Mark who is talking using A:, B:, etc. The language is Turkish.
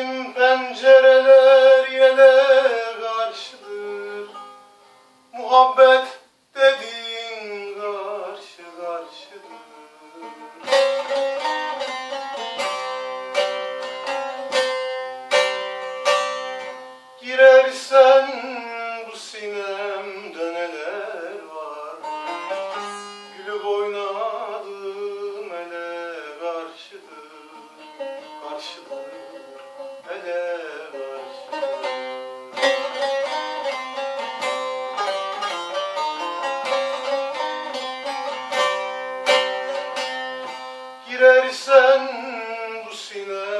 A: Bizim pencereler yele karşıdır Muhabbet dediğin karşı karşıdır Girersen bu sinemde neler var. Gülüp oynar Girersen bu sinemde